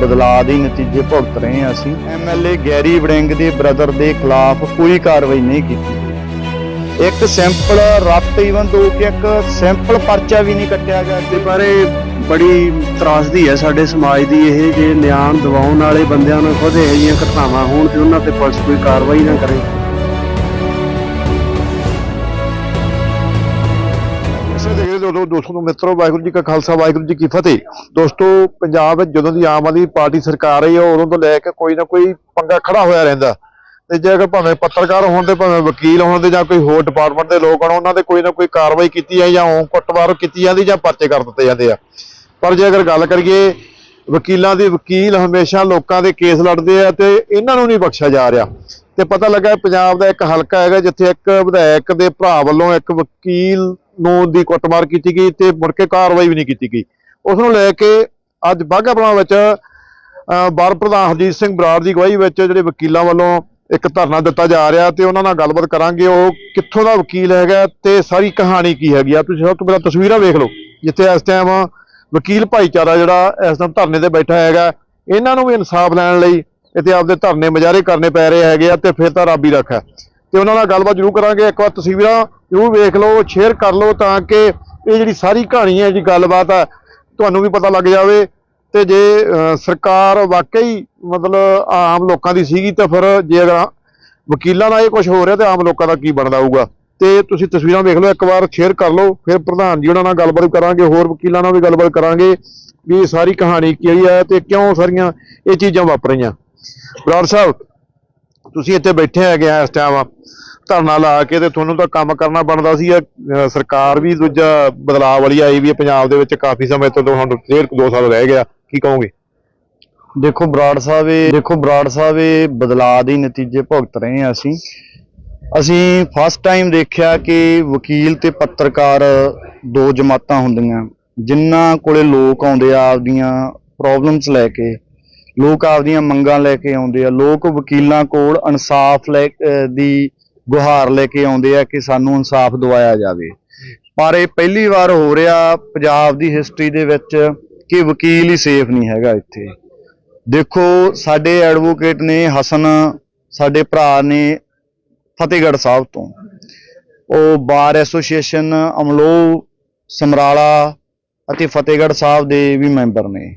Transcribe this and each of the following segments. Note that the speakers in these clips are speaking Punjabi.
ਬਦਲਾਅ ਦੇ ਨਤੀਜੇ ਭੁਗਤ ਰਹੇ ਹਾਂ ਅਸੀਂ। ਐਮਐਲਏ ਗੈਰੀ ਵੜਿੰਗ ਦੇ ਬ੍ਰਦਰ ਦੇ ਖਿਲਾਫ ਕੋਈ ਕਾਰਵਾਈ ਨਹੀਂ ਕੀਤੀ। ਇੱਕ ਸੈਂਪਲ ਰੱਤ ਇਵਨ ਦੋ ਕਿ ਇੱਕ ਸੈਂਪਲ ਪਰਚਾ ਵੀ ਨਹੀਂ ਕੱਟਿਆ ਗਿਆ। ਤੇ ਪਰ ਇਹ ਬੜੀ ਤਰਾਸਦੀ ਹੈ ਸਾਡੇ ਸਮਾਜ ਦੀ ਇਹ ਜੇ ਨਿਆਂ ਦਿਵਾਉਣ ਵਾਲੇ ਬੰਦਿਆਂ ਨੂੰ ਖੁਦ ਇਹੋ ਜਿਹੀਆਂ ਘਟਨਾਵਾਂ ਹੋਣ ਤੇ ਉਹਨਾਂ ਤੇ ਪੁਲਿਸ ਕੋਈ ਕਾਰਵਾਈ ਨਾ ਕਰੇ। ਦੋਸਤੋ ਦੋਸਤੋ ਮਿੱਤਰੋ, ਵਾਹਿਗੁਰੂ ਜੀ ਕਾ ਖਾਲਸਾ, ਵਾਹਿਗੁਰੂ ਜੀ ਕੀ ਫਤਿਹ। ਦੋਸਤੋ, ਪੰਜਾਬ ਵਿੱਚ ਜਦੋਂ ਦੀ ਆਮ ਆਦਮੀ ਪਾਰਟੀ ਸਰਕਾਰ ਆਈ ਹੈ ਉਦੋਂ ਤੋਂ ਲੈ ਕੇ ਕੋਈ ਨਾ ਕੋਈ ਪੰਗਾ ਖੜਾ ਹੋਇਆ ਰਹਿੰਦਾ। ਤੇ ਜੇ ਅਗਰ ਭਾਵੇਂ ਪੱਤਰਕਾਰ ਹੋਣ ਤੇ, ਭਾਵੇਂ ਵਕੀਲ ਹੋਣ ਤੇ ਜਾਂ ਕੋਈ ਹੋਰ ਡਿਪਾਰਟਮੈਂਟ ਦੇ ਲੋਕ ਹੋਣ, ਉਹਨਾਂ ਦੇ ਕੋਈ ਨਾ ਕੋਈ ਕਾਰਵਾਈ ਕੀਤੀ ਹੈ ਜਾਂ ਉਹ ਕੁੱਟਮਾਰ ਕੀਤੀ ਜਾਂਦੀ ਜਾਂ ਪਰਚੇ ਕਰ ਦਿੱਤੇ ਜਾਂਦੇ ਆ। ਪਰ ਜੇ ਅਗਰ ਗੱਲ ਕਰੀਏ, ਵਕੀਲਾਂ ਦੇ ਵਕੀਲ ਹਮੇਸ਼ਾ ਲੋਕਾਂ ਦੇ ਕੇਸ ਲੜਦੇ ਆ ਤੇ ਇਹਨਾਂ ਨੂੰ ਨਹੀਂ ਬਖਸ਼ਿਆ ਜਾ ਰਿਹਾ। ਤੇ ਪਤਾ ਲੱਗਾ, ਪੰਜਾਬ ਦਾ ਇੱਕ ਹਲਕਾ ਹੈਗਾ, ਜਿੱਥੇ ਇੱਕ ਵਿਧਾਇਕ ਦੇ ਭਰਾ ਵੱਲੋਂ ਇੱਕ ਵਕੀਲ ਨੂੰ ਦੀ ਕੁੱਟਮਾਰ ਕੀਤੀ ਗਈ ਤੇ ਮੁੜ ਕੇ ਕਾਰਵਾਈ ਵੀ ਨਹੀਂ ਕੀਤੀ ਗਈ। ਉਸ ਨੂੰ ਲੈ ਕੇ ਅੱਜ ਬਾਘਾ ਪੁਰਾਣਾ ਵਿੱਚ ਅਹ, ਬਾਰ ਪ੍ਰਧਾਨ ਹਰਜੀਤ ਸਿੰਘ ਬਰਾੜ ਦੀ ਅਗਵਾਈ ਵਿੱਚ ਜਿਹੜੇ ਵਕੀਲਾਂ ਵੱਲੋਂ ਇੱਕ ਧਰਨਾ ਦਿੱਤਾ ਜਾ ਰਿਹਾ ਤੇ ਉਹਨਾਂ ਨਾਲ ਗੱਲਬਾਤ ਕਰਾਂਗੇ। ਉਹ ਕਿੱਥੋਂ ਦਾ ਵਕੀਲ ਹੈਗਾ ਤੇ ਸਾਰੀ ਕਹਾਣੀ ਕੀ ਹੈਗੀ ਆ? ਤੁਸੀਂ ਸਭ ਤੋਂ ਪਹਿਲਾਂ ਤਸਵੀਰਾਂ ਵੇਖ ਲਓ ਜਿੱਥੇ ਇਸ ਟਾਈਮ ਵਕੀਲ ਭਾਈਚਾਰਾ ਜਿਹੜਾ ਇਸ ਟਾਈਮ ਧਰਨੇ ਤੇ ਬੈਠਾ ਹੈਗਾ ਇਹਨਾਂ ਨੂੰ ਵੀ ਇਨਸਾਫ ਲੈਣ ਲਈ ਇੱਥੇ ਆਪਦੇ ਧਰਨੇ ਮੁਜ਼ਾਹਰੇ ਕਰਨੇ ਪੈ ਰਹੇ ਹੈਗੇ ਆ ਤੇ ਫਿਰ ਤਾਂ ਰੱਬ ਹੀ ਰੱਖਾ ਤੇ ਉਹਨਾਂ ਨਾਲ ਗੱਲਬਾਤ ਜ਼ਰੂਰ ਕਰਾਂਗੇ। ਇੱਕ ਵਾਰ ਤਸਵੀਰਾਂ ਜ਼ਰੂਰ ਵੇਖ ਲਓ ਸ਼ੇਅਰ ਕਰ ਲਓ ਤਾਂ ਕਿ ਇਹ ਜਿਹੜੀ ਸਾਰੀ ਕਹਾਣੀ ਹੈ ਜੀ ਗੱਲਬਾਤ ਹੈ, ਤੁਹਾਨੂੰ ਵੀ ਪਤਾ ਲੱਗ ਜਾਵੇ। ਤੇ ਜੇ ਸਰਕਾਰ ਵਾਕਈ ਮਤਲਬ ਆਮ ਲੋਕਾਂ ਦੀ ਸੀਗੀ ਤਾਂ ਫਿਰ ਜੇ ਅਗਰ ਵਕੀਲਾਂ ਦਾ ਇਹ ਕੁਝ ਹੋ ਰਿਹਾ ਤੇ ਆਮ ਲੋਕਾਂ ਦਾ ਕੀ ਬਣਦਾ ਹੋਊਗਾ? ਤੇ ਤੁਸੀਂ ਤਸਵੀਰਾਂ ਵੇਖ ਲਓ, ਇੱਕ ਵਾਰ ਸ਼ੇਅਰ ਕਰ ਲਓ, ਫਿਰ ਪ੍ਰਧਾਨ ਜੀ ਉਹਨਾਂ ਨਾਲ ਗੱਲਬਾਤ ਕਰਾਂਗੇ, ਹੋਰ ਵਕੀਲਾਂ ਨਾਲ ਵੀ ਗੱਲਬਾਤ ਕਰਾਂਗੇ ਵੀ ਸਾਰੀ ਕਹਾਣੀ ਕੀ ਹੈ ਤੇ ਕਿਉਂ ਸਾਰੀਆਂ ਇਹ ਚੀਜ਼ਾਂ ਵਾਪਰੀਆਂ। ਬਰਾੜ ਸਾਹਿਬ ਤੁਸੀਂ ਇੱਥੇ ਬੈਠੇ ਹੈਗੇ ਆ ਇਸ ਟਾਈਮ ਧਰਨਾ ਲਾ ਕੇ ਤੇ ਤੁਹਾਨੂੰ ਤਾਂ ਕੰਮ ਕਰਨਾ ਬਣਦਾ ਸੀ ਸਰਕਾਰ ਵੀ ਦੂਜਾ ਬਦਲਾਅ ਵਾਲੀ ਆਈ ਵੀ ਹੈ ਪੰਜਾਬ ਦੇ ਵਿੱਚ ਕਾਫੀ ਸਮੇਂ ਤੋਂ ਹੁਣ ਡੇਢ ਕੁ ਸਾਲ ਰਹਿ ਗਿਆ, ਕੀ ਕਹੋਗੇ? ਦੇਖੋ ਬਰਾੜ ਸਾਹਿਬ ਇਹ, ਦੇਖੋ ਬਰਾੜ ਸਾਹਿਬ ਇਹ ਬਦਲਾਅ ਦੇ ਨਤੀਜੇ ਭੁਗਤ ਰਹੇ ਹਾਂ ਅਸੀਂ। ਅਸੀਂ ਫਸਟ ਟਾਈਮ ਦੇਖਿਆ ਕਿ ਵਕੀਲ ਤੇ ਪੱਤਰਕਾਰ ਦੋ ਜਮਾਤਾਂ ਹੁੰਦੀਆਂ। ਜਿਨ੍ਹਾਂ ਕੋਲੇ ਲੋਕ ਆਉਂਦੇ ਆ, ਆਪਦੀਆਂ ਪ੍ਰੋਬਲਮਸ ਲੈ ਕੇ। ਲੋਕ ਆਪਦੀਆਂ ਮੰਗਾਂ ਲੈ ਕੇ ਆਉਂਦੇ ਆ, ਲੋਕ ਵਕੀਲਾਂ ਕੋਲ ਇਨਸਾਫ ਲੈ ਦੀ ਗੁਹਾਰ ਲੈ ਕੇ ਆਉਂਦੇ ਆ ਕਿ ਸਾਨੂੰ ਇਨਸਾਫ ਦਿਵਾਇਆ ਜਾਵੇ। ਪਰ ਇਹ ਪਹਿਲੀ ਵਾਰ ਹੋ ਰਿਹਾ ਪੰਜਾਬ ਦੀ ਹਿਸਟਰੀ ਦੇ ਵਿੱਚ ਕਿ ਵਕੀਲ ਹੀ ਸੇਫ ਨਹੀਂ ਹੈਗਾ ਇੱਥੇ। ਦੇਖੋ, ਸਾਡੇ ਐਡਵੋਕੇਟ ਨੇ ਹਸਨ, ਸਾਡੇ ਭਰਾ ਨੇ ਫਤਿਹਗੜ੍ਹ ਸਾਹਿਬ ਤੋਂ। ਉਹ ਬਾਰ ਐਸੋਸੀਏਸ਼ਨ ਅਮਲੋ ਸਮਰਾਲਾ ਅਤੇ ਫਤਿਹਗੜ੍ਹ ਸਾਹਿਬ ਦੇ ਵੀ ਮੈਂਬਰ ਨੇ।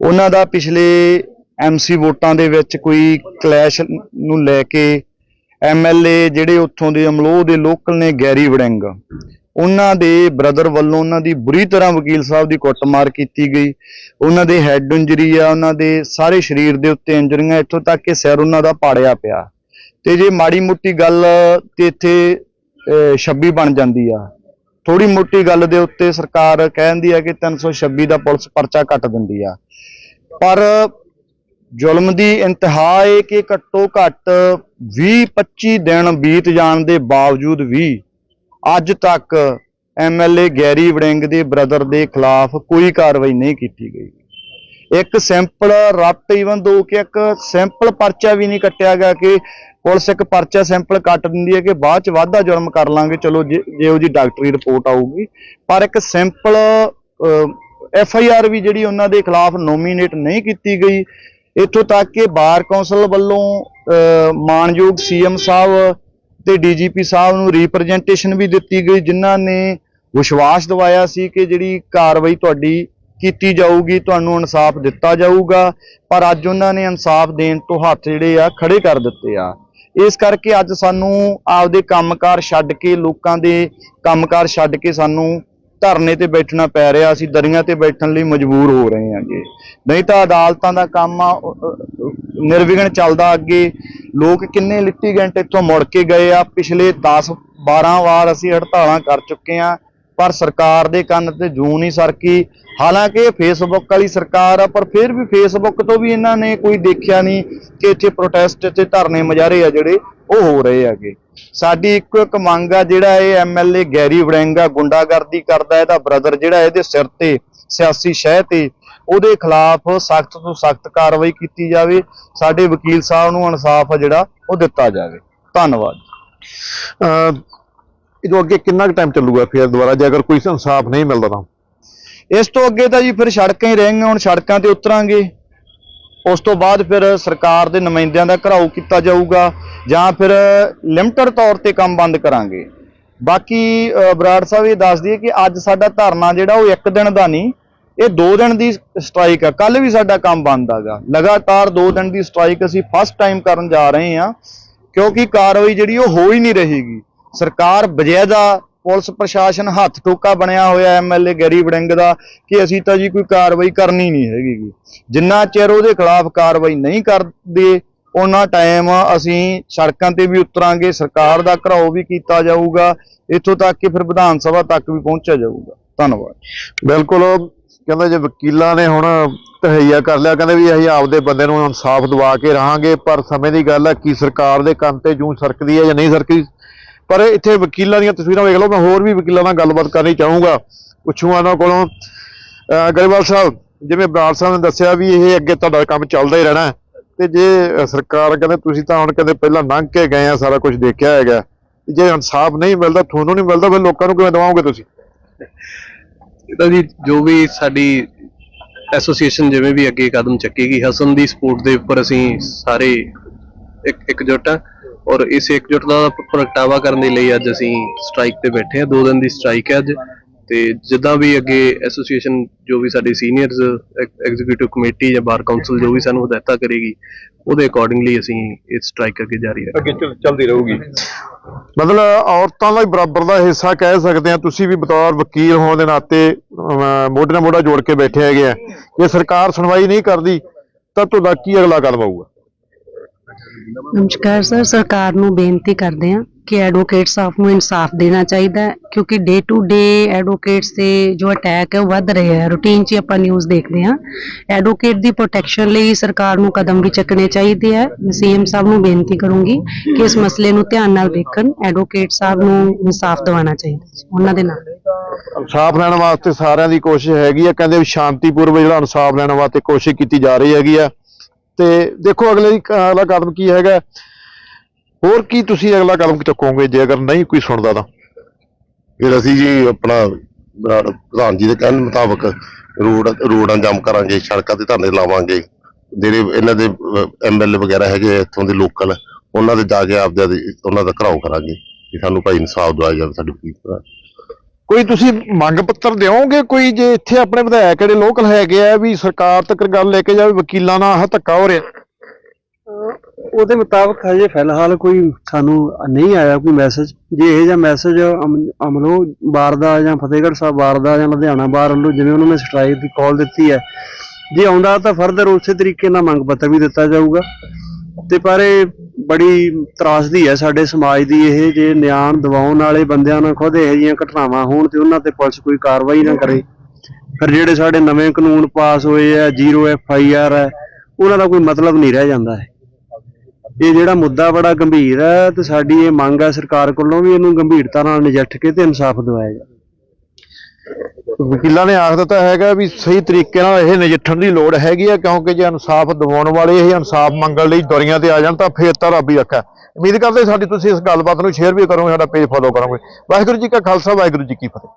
ਉਹਨਾਂ ਦਾ ਪਿਛਲੇ ਐਮਸੀ ਵੋਟਾਂ ਦੇ ਵਿੱਚ ਕੋਈ ਕਲੈਸ਼ ਨੂੰ ਲੈ ਕੇ ਐਮਐਲਏ ਜਿਹੜੇ ਉੱਥੋਂ ਦੇ ਅਮਲੋਹ ਦੇ ਲੋਕਲ ਨੇ, ਗੈਰੀ ਵੜਿੰਗ, ਉਹਨਾਂ ਦੇ ਬ੍ਰਦਰ ਵੱਲੋਂ ਉਹਨਾਂ ਦੀ ਬੁਰੀ ਤਰ੍ਹਾਂ ਵਕੀਲ ਸਾਹਿਬ ਦੀ ਕੁੱਟਮਾਰ ਕੀਤੀ ਗਈ। ਉਹਨਾਂ ਦੇ ਹੈੱਡ ਇੰਜਰੀ ਆ, ਉਹਨਾਂ ਦੇ ਸਾਰੇ ਸਰੀਰ ਦੇ ਉੱਤੇ ਇੰਜਰੀਆਂ, ਇੱਥੋਂ ਤੱਕ ਕਿ ਸਿਰ ਉਹਨਾਂ ਦਾ ਪਾੜਿਆ ਪਿਆ। ਤੇ ਜੇ ਮਾੜੀ ਮੋਟੀ ਗੱਲ ਤੇ ਇੱਥੇ ਛੱਬੀ ਬਣ ਜਾਂਦੀ ਆ। ਥੋੜੀ ਮੋਟੀ ਗੱਲ ਦੇ ਉੱਤੇ ਸਰਕਾਰ ਕਹਿੰਦੀ ਹੈ ਕਿ 326 ਦਾ ਪੁਲਿਸ ਪਰਚਾ ਕੱਟ ਦਿੰਦੀ ਆ। ਪਰ ਜ਼ੁਲਮ ਦੀ ਇੰਤਹਾ ਹੈ ਕਿ ਘੱਟੋ ਘੱਟ 20-25 ਦਿਨ ਬੀਤ ਜਾਣ ਦੇ ਬਾਵਜੂਦ ਵੀ ਅੱਜ ਤੱਕ ਐਮਐਲਏ ਗੈਰੀ ਵੜਿੰਗ ਦੇ ਬ੍ਰਦਰ ਦੇ ਖਿਲਾਫ ਕੋਈ ਕਾਰਵਾਈ ਨਹੀਂ ਕੀਤੀ ਗਈ। ਇੱਕ ਸਿੰਪਲ ਰੱਟ ਇਵਨ ਦੋ ਕਿ ਇੱਕ ਸਿੰਪਲ ਪਰਚਾ ਵੀ ਨਹੀਂ ਕੱਟਿਆ ਗਿਆ ਕਿ ਪੁਲਿਸ ਇੱਕ ਪਰਚਾ ਸੈਂਪਲ ਕੱਟ ਦਿੰਦੀ ਹੈ ਕਿ ਬਾਅਦ ਚ ਵਾਧਾ ਜੁਰਮ ਕਰ ਲਾਂਗੇ ਚਲੋ ਜੇ ਜੇ ਉਹਦੀ ਡਾਕਟਰੀ ਰਿਪੋਰਟ ਆਊਗੀ। ਪਰ ਇੱਕ ਸਿੰਪਲ ਐਫ ਆਈ ਆਰ ਵੀ ਜਿਹੜੀ ਉਹਨਾਂ ਦੇ ਖਿਲਾਫ ਨੋਮੀਨੇਟ ਨਹੀਂ ਕੀਤੀ ਗਈ। ਇੱਥੋਂ ਤੱਕ ਕਿ ਬਾਰ ਕੌਂਸਲ ਵੱਲੋਂ ਅਹ, ਮਾਨਯੋਗ ਸੀਐਮ ਸਾਹਿਬ ਤੇ ਡੀਜੀਪੀ ਸਾਹਿਬ ਨੂੰ ਰਿਪਰੈਜ਼ੈਂਟੇਸ਼ਨ ਵੀ ਦਿੱਤੀ ਗਈ ਜਿਨ੍ਹਾਂ ਨੇ ਵਿਸ਼ਵਾਸ ਦਿਵਾਇਆ ਸੀ ਕਿ ਜਿਹੜੀ ਕਾਰਵਾਈ ਤੁਹਾਡੀ ਕੀਤੀ ਜਾਊਗੀ ਤੁਹਾਨੂੰ ਇਨਸਾਫ ਦਿੱਤਾ ਜਾਊਗਾ। ਪਰ ਅੱਜ ਉਹਨਾਂ ਨੇ ਇਨਸਾਫ ਦੇਣ ਤੋਂ ਹੱਥ ਜਿਹੜੇ ਆ ਖੜੇ ਕਰ ਦਿੱਤੇ ਆ। ਇਸ ਕਰਕੇ ਅੱਜ ਸਾਨੂੰ ਆਪਦੇ ਕੰਮਕਾਰ ਛੱਡ ਕੇ, ਲੋਕਾਂ ਦੇ ਕੰਮਕਾਰ ਛੱਡ ਕੇ ਸਾਨੂੰ ਧਰਨੇ ਤੇ ਬੈਠਣਾ ਪੈ ਰਿਹਾ। ਅਸੀਂ ਦਰੀਆਂ ਤੇ ਬੈਠਣ ਲਈ ਮਜਬੂਰ ਹੋ ਰਹੇ ਹਾਂਗੇ। ਨਹੀਂ ਤਾਂ ਅਦਾਲਤਾਂ ਦਾ ਕੰਮ ਆ ਨਿਰਵਿਘਨ ਚੱਲਦਾ ਅੱਗੇ। ਲੋਕ ਕਿੰਨੇ ਲਿੱਟੀ ਲਿਟੀਗੈਂਟ ਇੱਥੋਂ ਮੁੜ ਕੇ ਗਏ ਆ। ਪਿਛਲੇ 10 12 ਵਾਰ ਅਸੀਂ ਹੜਤਾਲਾਂ ਕਰ ਚੁੱਕੇ ਆ। ਪਰ ਸਰਕਾਰ ਦੇ ਕੰਨ ਤੇ ਜੂ ਨਹੀਂ ਸਰਕੀ। ਹਾਲਾਂਕਿ ਇਹ ਫੇਸਬੁੱਕ ਵਾਲੀ ਸਰਕਾਰ ਆ, ਪਰ ਫਿਰ ਵੀ ਫੇਸਬੁੱਕ ਤੋਂ ਵੀ ਇਹਨਾਂ ਨੇ ਕੋਈ ਦੇਖਿਆ ਨਹੀਂ ਕਿ ਇੱਥੇ ਪ੍ਰੋਟੈਸਟ ਤੇ ਧਰਨੇ ਮੁਜ਼ਾਹਰੇ ਆ ਜਿਹੜੇ ਉਹ ਹੋ ਰਹੇ ਹੈਗੇ। ਸਾਡੀ ਇੱਕੋ ਇੱਕ ਮੰਗ ਆ, ਜਿਹੜਾ ਇਹ ਐਮਐਲਏ ਗੈਰੀ ਵੜੈਂਗਾ ਗੁੰਡਾਗਰਦੀ ਕਰਦਾ, ਇਹਦਾ ਬ੍ਰਦਰ ਜਿਹੜਾ ਇਹਦੇ ਸਿਰ ਤੇ, ਸਿਆਸੀ ਸ਼ਹਿ ਤੇ, ਉਹਦੇ ਖਿਲਾਫ ਸਖਤ ਤੋਂ ਸਖਤ ਕਾਰਵਾਈ ਕੀਤੀ ਜਾਵੇ। ਸਾਡੇ ਵਕੀਲ ਸਾਹਿਬ ਨੂੰ ਇਨਸਾਫ ਜਿਹੜਾ ਉਹ ਦਿੱਤਾ ਜਾਵੇ। ਧੰਨਵਾਦ। ਇਹਦੋਂ ਅੱਗੇ ਕਿੰਨਾ ਕੁ ਟਾਈਮ ਚੱਲੂਗਾ ਫਿਰ ਦੁਬਾਰਾ? ਜੇ ਅਗਰ ਕੋਈ ਇਨਸਾਫ ਨਹੀਂ ਮਿਲਦਾ ਤਾਂ? ਇਸ ਤੋਂ ਅੱਗੇ ਤਾਂ ਜੀ ਫਿਰ ਸੜਕਾਂ ਹੀ ਰਹਿਣਗੀਆਂ, ਹੁਣ ਸੜਕਾਂ ਤੇ ਉਤਰਾਂਗੇ। ਉਸ ਤੋਂ ਬਾਅਦ ਫਿਰ ਸਰਕਾਰ ਦੇ ਨੁਮਾਇੰਦਿਆਂ ਦਾ ਘਰਾਓ ਕੀਤਾ ਜਾਊਗਾ ਜਾਂ ਫਿਰ ਲਿਮਟਡ ਤੌਰ ਤੇ ਕੰਮ ਬੰਦ ਕਰਾਂਗੇ। ਬਾਕੀ ਬਰਾੜ ਸਾਹਿਬ ਇਹ ਦੱਸ ਦਈਏ ਕਿ ਅੱਜ ਸਾਡਾ ਧਰਨਾ ਜਿਹੜਾ ਉਹ ਇੱਕ ਦਿਨ ਦਾ ਨਹੀਂ, ਇਹ 2 ਦਿਨ ਦੀ ਸਟ੍ਰਾਈਕ ਆ। ਕੱਲ ਵੀ ਸਾਡਾ ਕੰਮ ਬੰਦ ਆਗਾ। ਲਗਾਤਾਰ 2 ਦਿਨ ਦੀ ਸਟ੍ਰਾਈਕ ਅਸੀਂ ਫਸਟ ਟਾਈਮ ਕਰਨ ਜਾ ਰਹੇ ਹਾਂ, ਕਿਉਂਕਿ ਕਾਰਵਾਈ ਜਿਹੜੀ ਉਹ ਹੋ ਹੀ ਨਹੀਂ ਰਹੇਗੀ। ਸਰਕਾਰ ਬਜੈਦਾ ਪੁਲਿਸ ਪ੍ਰਸ਼ਾਸਨ ਹੱਥ ਟੋਕਾ ਬਣਿਆ ਹੋਇਆ ਐਮਐਲਏ ਗੈਰੀ ਵੜਿੰਗ ਦਾ, ਕਿ ਅਸੀਂ ਤਾਂ ਜੀ ਕੋਈ ਕਾਰਵਾਈ ਕਰਨੀ ਨਹੀਂ ਹੈਗੀ ਜਿੰਨਾ ਚਿਰ ਉਹਦੇ ਖਿਲਾਫ ਕਾਰਵਾਈ ਨਹੀਂ ਕਰਦੇ ਉਹਨਾਂ ਟਾਈਮ ਅਸੀਂ ਸੜਕਾਂ ਤੇ ਵੀ ਉਤਰਾਂਗੇ, ਸਰਕਾਰ ਦਾ ਘਰਾਓ ਵੀ ਕੀਤਾ ਜਾਊਗਾ, ਇੱਥੋਂ ਤੱਕ ਕਿ ਫਿਰ ਵਿਧਾਨ ਸਭਾ ਤੱਕ ਵੀ ਪਹੁੰਚਿਆ ਜਾਊਗਾ। ਧੰਨਵਾਦ। ਬਿਲਕੁਲ, ਉਹ ਕਹਿੰਦੇ ਜੇ ਵਕੀਲਾਂ ਨੇ ਹੁਣ ਤਹਈਆ ਕਰ ਲਿਆ, ਕਹਿੰਦੇ ਵੀ ਅਸੀਂ ਆਪਦੇ ਬੰਦੇ ਨੂੰ ਇਨਸਾਫ ਦਿਵਾ ਕੇ ਰਹਾਂਗੇ, ਪਰ ਸਮੇਂ ਦੀ ਗੱਲ ਹੈ ਕਿ ਸਰਕਾਰ ਦੇ ਕੰਨ ਤੇ ਜੂੰ ਸਰਕਦੀ ਹੈ ਜਾਂ ਨਹੀਂ ਸਰਕਦੀ ਪਰ ਇੱਥੇ ਵਕੀਲਾਂ ਦੀਆਂ ਤਸਵੀਰਾਂ ਵੇਖ ਲਓ, ਮੈਂ ਹੋਰ ਵੀ ਵਕੀਲਾਂ ਨਾਲ ਗੱਲਬਾਤ ਕਰਨੀ ਚਾਹੂੰਗਾ। ਪੁੱਛੂਗਾ ਉਹਨਾਂ ਕੋਲੋਂ ਗਰੇਵਾਲ ਸਾਹਿਬ, ਜਿਵੇਂ ਬਰਾੜ ਸਾਹਿਬ ਨੇ ਦੱਸਿਆ ਵੀ ਇਹ ਅੱਗੇ ਤੁਹਾਡਾ ਕੰਮ ਚੱਲਦਾ ਹੀ ਰਹਿਣਾ ਤੇ ਜੇ ਸਰਕਾਰ ਕਹਿੰਦੇ ਤੁਸੀਂ ਤਾਂ ਹੁਣ ਕਹਿੰਦੇ ਪਹਿਲਾਂ ਲੰਘ ਕੇ ਗਏ ਆ, ਸਾਰਾ ਕੁਝ ਦੇਖਿਆ ਹੈਗਾ। ਜੇ ਇਨਸਾਫ ਨਹੀਂ ਮਿਲਦਾ, ਤੁਹਾਨੂੰ ਨਹੀਂ ਮਿਲਦਾ, ਫਿਰ ਲੋਕਾਂ ਨੂੰ ਕਿਵੇਂ ਦਵਾਓਗੇ ਤੁਸੀਂ? ਇਹਦਾ ਜੀ, ਜੋ ਵੀ ਸਾਡੀ ਐਸੋਸੀਏਸ਼ਨ ਜਿਵੇਂ ਵੀ ਅੱਗੇ ਕਦਮ ਚੱਕੇਗੀ ਹਸਨ ਦੀ ਸਪੋਰਟ ਦੇ ਉੱਪਰ ਅਸੀਂ ਸਾਰੇ ਇੱਕ ਇਕਜੁੱਟ ਹਾਂ। ਔਰ ਇਸ ਇਕਜੁੱਟ ਦਾ ਪ੍ਰਗਟਾਵਾ ਕਰਨ ਦੇ ਲਈ ਅੱਜ ਅਸੀਂ ਸਟ੍ਰਾਈਕ ਤੇ ਬੈਠੇ ਹਾਂ। ਦੋ ਦਿਨ ਦੀ ਸਟ੍ਰਾਈਕ ਹੈ ਅੱਜ। ਤੇ ਜਿੱਦਾਂ ਵੀ ਅੱਗੇ ਐਸੋਸੀਏਸ਼ਨ ਜੋ ਵੀ ਸਾਡੇ ਸੀਨੀਅਰਸ ਐਗਜ਼ੀਕਿਊਟਿਵ ਕਮੇਟੀ ਜਾਂ ਬਾਰ ਕਾਉਂਸਲ ਜੋ ਵੀ ਸਾਨੂੰ ਹਦਾਇਤਾਂ ਕਰੇਗੀ ਉਹਦੇ ਅਕੋਰਡਿੰਗਲੀ ਅਸੀਂ ਇਸ ਸਟ੍ਰਾਈਕ ਅੱਗੇ ਜਾਰੀ ਰੱਖਾਂਗੇ। ਅੱਗੇ ਚੱਲਦੀ ਰਹੂਗੀ। ਮਤਲਬ ਔਰਤਾਂ ਦਾ ਹੀ ਬਰਾਬਰ ਦਾ ਹਿੱਸਾ ਕਹਿ ਸਕਦੇ ਆ ਤੁਸੀਂ ਵੀ ਬਤੌਰ ਵਕੀਲ ਹੋਣ ਦੇ ਨਾਤੇ ਮੋਢੇ ਨਾਲ ਮੋਢਾ ਜੋੜ ਕੇ ਬੈਠੇ ਹੈਗੇ ਆ। ਜੇ ਸਰਕਾਰ ਸੁਣਵਾਈ ਨਹੀਂ ਕਰਦੀ ਤਾਂ ਤੁਹਾਡਾ ਕੀ ਅਗਲਾ ਕਦਮ ਆਊਗਾ ਨਮਸਕਾਰ, ਸਰ। ਸਰਕਾਰ ਨੂੰ ਬੇਨਤੀ ਕਰਦੇ ਹਾਂ ਕਿ ਐਡਵੋਕੇਟ ਸਾਹਿਬ ਨੂੰ ਇਨਸਾਫ ਦੇਣਾ ਚਾਹੀਦਾ ਹੈ, ਕਿਉਂਕਿ ਡੇ ਟੂ ਡੇ ਐਡਵੋਕੇਟਸ ਤੇ ਜੋ ਅਟੈਕ ਹੈ ਉਹ ਵੱਧ ਰਹੇ ਹੈ। ਰੂਟੀਨ 'ਚ ਆਪਾਂ ਨਿਊਜ਼ ਦੇਖਦੇ ਹਾਂ। ਐਡਵੋਕੇਟ ਦੀ ਪ੍ਰੋਟੈਕਸ਼ਨ ਲਈ ਸਰਕਾਰ ਨੂੰ ਕਦਮ ਵੀ ਚੱਕਣੇ ਚਾਹੀਦੇ ਹੈ। ਸੀਐਮ ਸਾਹਿਬ ਨੂੰ ਬੇਨਤੀ ਕਰੂੰਗੀ ਕਿ ਇਸ ਮਸਲੇ ਨੂੰ ਧਿਆਨ ਨਾਲ ਦੇਖਣ ਐਡਵੋਕੇਟ ਸਾਹਿਬ ਨੂੰ ਇਨਸਾਫ ਦਿਵਾਉਣਾ ਚਾਹੀਦਾ ਉਹਨਾਂ ਦੇ ਨਾਲ। ਇਨਸਾਫ ਲੈਣ ਵਾਸਤੇ ਸਾਰਿਆਂ ਦੀ ਕੋਸ਼ਿਸ਼ ਹੈਗੀ ਆ ਕਹਿੰਦੇ ਵੀ ਸ਼ਾਂਤੀਪੂਰਵਕ ਜਿਹੜਾ ਇਨਸਾਫ ਲੈਣ ਵਾਸਤੇ ਕੋਸ਼ਿਸ਼ ਕੀਤੀ ਜਾ ਰਹੀ ਹੈਗੀ ਆ ਤੇ ਦੇਖੋ ਅਗਲੇ ਅਗਲਾ ਕਦਮ ਕੀ ਹੈਗਾ। ਹੋਰ ਕੀ ਤੁਸੀਂ ਅਗਲਾ ਕਦਮ ਚੁੱਕੋਗੇ, ਜੇ ਅਗਰ ਨਹੀਂ ਕੋਈ ਸੁਣਦਾ ਤਾਂ? ਫਿਰ ਅਸੀਂ ਜੀ ਆਪਣਾ ਪ੍ਰਧਾਨ ਜੀ ਦੇ ਕਹਿਣ ਮੁਤਾਬਕ ਰੋਡ, ਰੋਡਾਂ ਜਾਮ ਕਰਾਂਗੇ, ਸੜਕਾਂ ਤੇ ਧਰਨੇ ਲਾਵਾਂਗੇ। ਜਿਹੜੇ ਇਹਨਾਂ ਦੇ ਐਮਐਲਏ ਵਗੈਰਾ ਹੈਗੇ ਇੱਥੋਂ ਦੇ ਲੋਕਲ, ਉਹਨਾਂ ਦੇ ਜਾ ਕੇ ਆਪਦੇ ਉਹਨਾਂ ਦਾ ਘਰਾਓ ਕਰਾਂਗੇ। ਕਿ ਸਾਨੂੰ ਭਾਈ ਇਨਸਾਫ ਦਵਾਇਆ ਜਾਵੇ ਸਾਡੇ ਵਕੀਲ ਭਰਾ ਕੋਈ ਤੁਸੀਂ ਮੰਗ ਪੱਤਰ ਦਿਓਗੇ? ਕੋਈ ਜੇ ਇੱਥੇ ਆਪਣੇ ਵਿਧਾਇਕ ਜਿਹੜੇ ਲੋਕਲ ਹੈਗੇ ਆ ਵੀ ਸਰਕਾਰ ਤੱਕ ਗੱਲ ਲੈ ਕੇ ਜਾਵੇ, ਵਕੀਲਾਂ ਨਾਲ ਆਹ ਧੱਕਾ ਹੋ ਰਿਹਾ? ਉਹਦੇ ਮੁਤਾਬਕ ਹਜੇ ਫਿਲਹਾਲ ਕੋਈ ਸਾਨੂੰ ਨਹੀਂ ਆਇਆ ਕੋਈ ਮੈਸੇਜ ਜੇ ਇਹ ਜਿਹਾ ਮੈਸੇਜ ਅਮਲੋ ਬਾਰ ਦਾ ਜਾਂ ਫਤਿਹਗੜ੍ਹ ਸਾਹਿਬ ਬਾਰ ਦਾ ਜਾਂ ਲੁਧਿਆਣਾ ਬਾਰ ਵੱਲੋਂ ਜਿਵੇਂ ਉਹਨਾਂ ਨੇ ਸਟ੍ਰਾਈਕ ਦੀ ਕਾਲ ਦਿੱਤੀ ਹੈ, ਜੇ ਆਉਂਦਾ ਤਾਂ ਫਰਦਰ ਉਸੇ ਤਰੀਕੇ ਨਾਲ ਮੰਗ ਪੱਤਰ ਵੀ ਦਿੱਤਾ ਜਾਊਗਾ। ਤੇ ਪਰ ਇਹ ਬੜੀ ਤਰਾਸਦੀ ਹੈ ਸਾਡੇ ਸਮਾਜ ਦੀ ਇਹ ਜੇ ਨਿਆਂ ਦਿਵਾਉਣ ਵਾਲੇ ਬੰਦਿਆਂ ਨਾਲ ਖੁਦ ਇਹੋ ਜਿਹੀਆਂ ਘਟਨਾਵਾਂ ਹੋਣ ਤੇ ਉਹਨਾਂ ਤੇ ਪੁਲਿਸ ਕੋਈ ਕਾਰਵਾਈ ਨਾ ਕਰੇ। ਫਿਰ ਜਿਹੜੇ ਸਾਡੇ ਨਵੇਂ ਕਾਨੂੰਨ ਪਾਸ ਹੋਏ ਆ, ਜ਼ੀਰੋ ਐਫ ਆਈ ਆਰ ਹੈ, ਉਹਨਾਂ ਦਾ ਕੋਈ ਮਤਲਬ ਨਹੀਂ ਰਹਿ ਜਾਂਦਾ ਹੈ। ਇਹ ਜਿਹੜਾ ਮੁੱਦਾ ਬੜਾ ਗੰਭੀਰ ਹੈ ਤੇ ਸਾਡੀ ਇਹ ਮੰਗ ਹੈ ਸਰਕਾਰ ਕੋਲੋਂ ਵੀ ਇਹਨੂੰ ਗੰਭੀਰਤਾ ਨਾਲ ਨਜਿੱਠ ਕੇ ਤੇ ਇਨਸਾਫ ਦਿਵਾਇਆ ਜਾਵੇ। ਵਕੀਲਾਂ ਨੇ ਆਖ ਦਿੱਤਾ ਹੈਗਾ ਵੀ ਸਹੀ ਤਰੀਕੇ ਨਾਲ ਇਹ ਨਜਿੱਠਣ ਦੀ ਲੋੜ ਹੈਗੀ ਹੈ ਕਿਉਂਕਿ ਜੇ ਇਨਸਾਫ ਦਿਵਾਉਣ ਵਾਲੇ ਇਹ ਇਨਸਾਫ ਮੰਗਣ ਲਈ ਦੁਨੀਆ ਤੇ ਆ ਜਾਣ ਤਾਂ ਫੇਰ ਤਾਂ ਰੱਬ ਹੀ ਰੱਖਾ। ਉਮੀਦ ਕਰਦੇ ਸਾਡੀ ਤੁਸੀਂ ਇਸ ਗੱਲਬਾਤ ਨੂੰ ਸ਼ੇਅਰ ਵੀ ਕਰੋਗੇ, ਸਾਡਾ ਪੇਜ ਫੋਲੋ ਕਰੋਗੇ। ਵਾਹਿਗੁਰੂ ਜੀ ਕਾ ਖਾਲਸਾ, ਵਾਹਿਗੁਰੂ ਜੀ ਕੀ ਫਤਿਹ।